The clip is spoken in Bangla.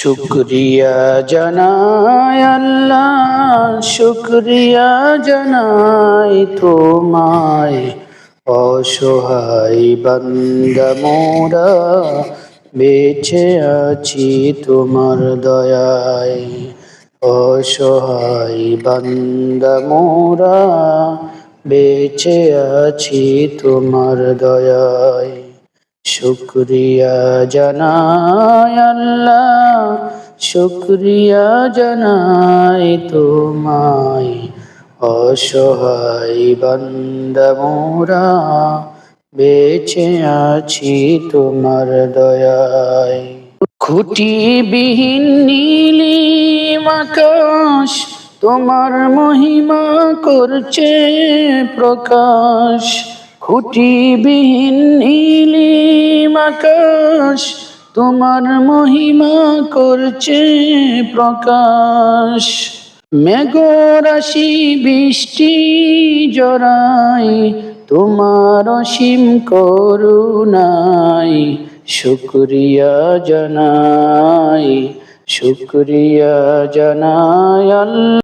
শুক্রিয়া জানাই আল্লাহ, শুক্রিয়া জানাই তোমায়। অসহায় বান্দা মোরা, বেঁচে আছি তোমার দয়ায়। অসহায় বান্দা মোরা, বেঁচে আছি তোমার দয়ায়। শুক্রিয়া জানাই আল্লাহ, শুক্রিয়া জানাই তোমায়। অসহায় বান্দা মোরা, বেঁচে আছি তোমার দয়ায়। খুঁটি বিহীন নীলিম আকাশ, তোমার মহিমা করছে প্রকাশ। খুঁটি বিহীন নীলিম আকাশ তোমার মহিমা করছে প্রকাশ। মেঘরাশি বৃষ্টি জড়াই তোমার অসীম করুণাই। শুক্রিয়া জানাই শুক্রিয়া জানাই